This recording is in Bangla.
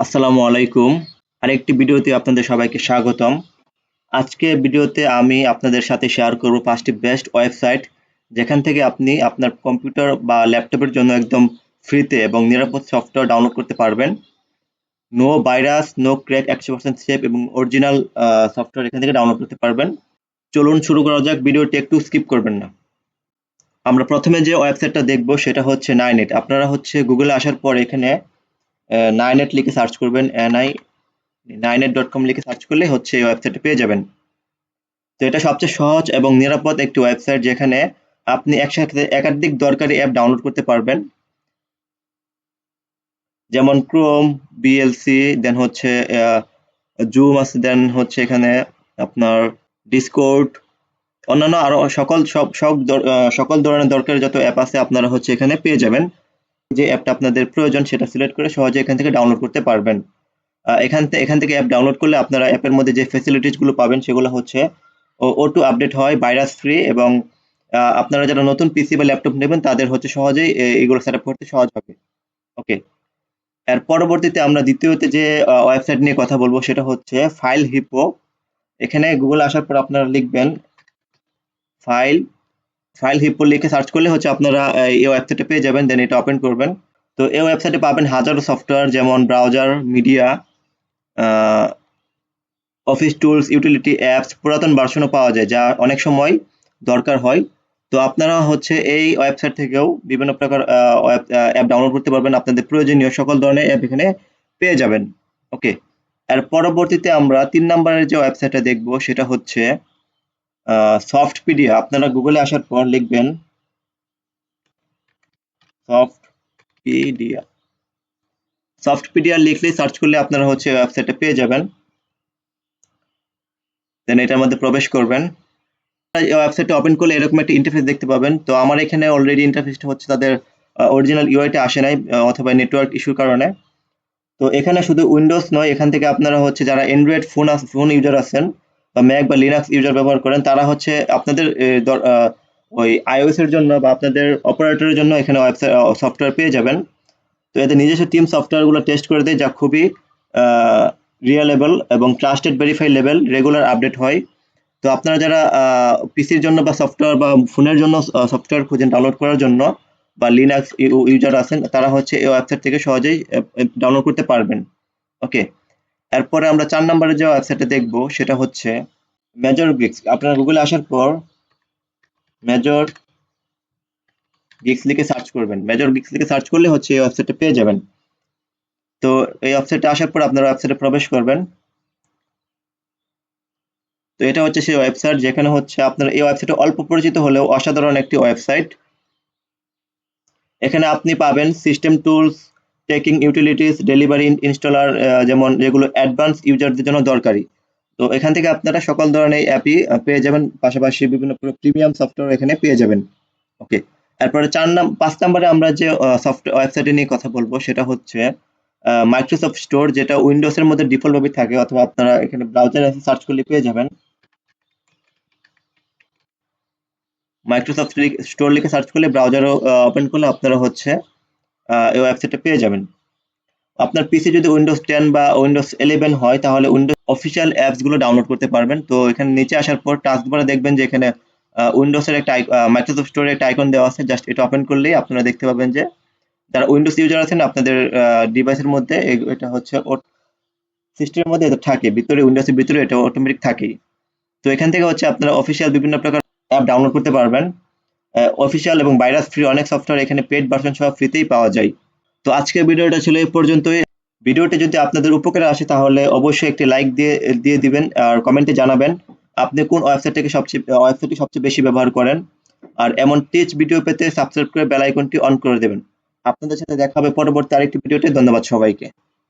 আসসালামু আলাইকুম। আরেকটি ভিডিওতে আপনাদের সবাইকে স্বাগতম। আজকে ভিডিওতে আমি আপনাদের সাথে শেয়ার করব পাঁচটি বেস্ট ওয়েবসাইট, যেখান থেকে আপনি আপনার কম্পিউটার বা ল্যাপটপের জন্য একদম ফ্রিতে এবং নিরাপদ সফটওয়্যার ডাউনলোড করতে পারবেন। নো ভাইরাস, নো ক্র্যাক, একশো পার্সেন্ট সেফ এবং অরিজিনাল সফটওয়্যার এখান থেকে ডাউনলোড করতে পারবেন। চলুন শুরু করা যাক, ভিডিওটি একটু স্কিপ করবেন না। আমরা প্রথমে যে ওয়েবসাইটটা দেখব সেটা হচ্ছে নাইনেট আপনারা হচ্ছে গুগলে আসার পর এখানে নাইনেট লিখে সার্চ করবেন এনআই নাইনেট ডট কম লিখে সার্চ করলে হচ্ছে এই ওয়েবসাইটে পেয়ে যাবেন। তো এটা সবচেয়ে সহজ এবং নিরাপদ একটি ওয়েবসাইট যেখানে আপনি একসাথে একাধিক দরকারি অ্যাপ ডাউনলোড করতে পারবেন। যেমন ক্রোম বিএলসি দেন হচ্ছে জুম আছে দেন হচ্ছে এখানে আপনার ডিসকোর্ড অন্যান্য আরও সকল সব সব সকল ধরনের দরকারি যত অ্যাপ আছে আপনারা হচ্ছে এখানে পেয়ে যাবেন। যে অ্যাপটা আপনাদের প্রয়োজন সেটা সিলেক্ট করে সহজে এখান থেকে ডাউনলোড করতে পারবেন। এখান থেকে এখান থেকে অ্যাপ ডাউনলোড করলে আপনারা অ্যাপের মধ্যে যে ফেসিলিটিসগুলো পাবেন সেগুলো হচ্ছে ও টু আপডেট হয় ভাইরাস ফ্রি এবং আপনারা যারা নতুন পিসি বা ল্যাপটপ নেবেন তাদের হচ্ছে সহজেই এগুলো সেট করতে সহজ হবে। ওকে এর পরবর্তীতে আমরা দ্বিতীয়তে যে ওয়েবসাইট নিয়ে কথা বলব সেটা হচ্ছে ফাইল হিপো এখানে গুগল আসার পর আপনারা লিখবেন ফাইল ফাইল হিপো লিখে সার্চ করলে হচ্ছে আপনারা এই ওয়েবসাইটে পেয়ে যাবেন দেন এটা ওপেন করবেন। তো এই ওয়েবসাইটে পাবেন হাজারো সফটওয়্যার যেমন browser media office tools utility apps পুরাতন ভার্সনও পাওয়া যায়, যা অনেক সময় দরকার হয়। তো আপনারা হচ্ছে এই ওয়েবসাইট থেকেও বিভিন্ন প্রকার অ্যাপ ডাউনলোড করতে পারবেন। আপনাদের প্রয়োজনীয় সকল ধরনের অ্যাপ এখানে পেয়ে যাবেন। ওকে এর পরবর্তীতে আমরা তিন নম্বরের যে ওয়েবসাইটটা দেখব, সেটা হচ্ছে সফটপিডিয়া আপনারা গুগলে আসার পর লিখবেন সফটপিডিয়া সফটপিডিয়া লিখলে সার্চ করলে আপনারা হচ্ছে ওয়েবসাইটে পেয়ে যাবেন। দেন এটার মধ্যে প্রবেশ করবেন। ওয়েবসাইটটা ওপেন করলে এরকম একটা ইন্টারফেস দেখতে পাবেন। তো আমার এখানে অলরেডি ইন্টারফেসটা হচ্ছে তাদের অরিজিনাল ইউআইটা আসে নাই অথবা নেটওয়ার্ক ইস্যুর কারণে। তো এখানে শুধু উইন্ডোজ নয়, এখান থেকে আপনারা হচ্ছে যারা অ্যান্ড্রয়েড ফোন ফোন ইউজার আছেন বা ম্যাক বা লিনাক্স ইউজার ব্যবহার করেন, তারা হচ্ছে আপনাদের ওই আইওএস এর জন্য বা আপনাদের অপারেটরের জন্য এখানে ওয়েবসাইট সফটওয়্যার পেয়ে যাবেন। তো এদের নিজস্ব টিম সফটওয়্যারগুলো টেস্ট করে দেয়, যা খুবই রিয়েলেবল এবং trusted verify level regular update হয়। তো আপনারা যারা পিসির জন্য বা সফটওয়্যার বা ফোনের জন্য সফটওয়্যার খুঁজেন ডাউনলোড করার জন্য বা লিনাক্স ইউজার আছেন, তারা হচ্ছে এই ওয়েবসাইট থেকে সহজেই ডাউনলোড করতে পারবেন। ওকে এরপরে আমরা চার নম্বরে যে ওয়েবসাইটে দেখব, সেটা হচ্ছে মেজর গিক্স আপনারা গুগলে আসার পর মেজর গিক্স লিখে সার্চ করবেন। মেজর গিক্স লিখে সার্চ করলে হচ্ছে এই ওয়েবসাইটে পেয়ে যাবেন। তো এই ওয়েবসাইটে আসার পর আপনারা ওয়েবসাইটে প্রবেশ করবেন। তো এটা হচ্ছে সেই ওয়েবসাইট যেখানে হচ্ছে আপনার এই ওয়েবসাইটে অল্প পরিচিত হলেও অসাধারণ একটি ওয়েবসাইট এখানে আপনি পাবেন system tools tweaking utilities delivery installer যেমন যেগুলো অ্যাডভান্স ইউজারদের জন্য দরকারি। তো এখান থেকে আপনারা সকল ধরনের অ্যাপই পেয়ে যাবেন। পাশাপাশি বিভিন্ন প্রিমিয়াম সফটওয়্যার এখানে পেয়ে যাবেন। ওকে তারপরে চার নাম পাঁচ নাম্বারে আমরা যে সফটওয়্যার ওয়েবসাইটে নিয়ে কথা বলব, সেটা হচ্ছে মাইক্রোসফট স্টোর যেটা উইন্ডোজের মধ্যে ডিফল্টভাবে থাকে, অথবা আপনারা এখানে ব্রাউজারে সার্চ করলে পেয়ে যাবেন। মাইক্রোসফট স্টোর লিখে সার্চ করলে ব্রাউজারও ওপেন করলে আপনারা হচ্ছে এই ওয়েবসাইটে পেয়ে যাবেন। আপনার পিসি যদি উইন্ডোজ টেন বা উইন্ডোজ ইলেভেন হয়, তাহলে উইন্ডোজ অফিসিয়াল অ্যাপসগুলো ডাউনলোড করতে পারবেন। তো এখানে নিচে আসার পর টাস্ক বারে দেখবেন যে এখানে উইন্ডোজের একটা মাইক্রোসফট স্টোরের একটা আইকন দেওয়া আছে। জাস্ট এটা ওপেন করলেই আপনারা দেখতে পাবেন যে, যারা উইন্ডোজ ইউজার আছেন, আপনাদের ডিভাইসের মধ্যে এটা হচ্ছে সিস্টেমের মধ্যে এটা থাকে। ভিতরে উইন্ডোজের ভিতরে এটা অটোমেটিক থাকেই। তো এখান থেকে হচ্ছে আপনারা অফিসিয়াল বিভিন্ন প্রকার অ্যাপ ডাউনলোড করতে পারবেন। অফিসিয়াল এবং ভাইরাস ফ্রি অনেক সফটওয়্যার এখানে পেড ভার্সন সহ ফ্রিতেই পাওয়া যায়। তো আজকের ভিডিওটা ছিল এই পর্যন্তই। ভিডিওটি যদি আপনাদের উপকারে আসে তাহলে অবশ্যই একটি লাইক দিয়ে দিয়ে দিবেন আর কমেন্টে জানাবেন আপনি কোন ওয়েবসাইটটাকে সবচেয়ে ওয়েবসাইটটি সবচেয়ে বেশি ব্যবহার করেন। আর এমন টিচ ভিডিও পেতে সাবস্ক্রাইব করে বেল আইকনটি অন করে দেবেন। আপনাদের সাথে দেখা হবে পরবর্তী আরেকটি ভিডিওতে ধন্যবাদ সবাইকে।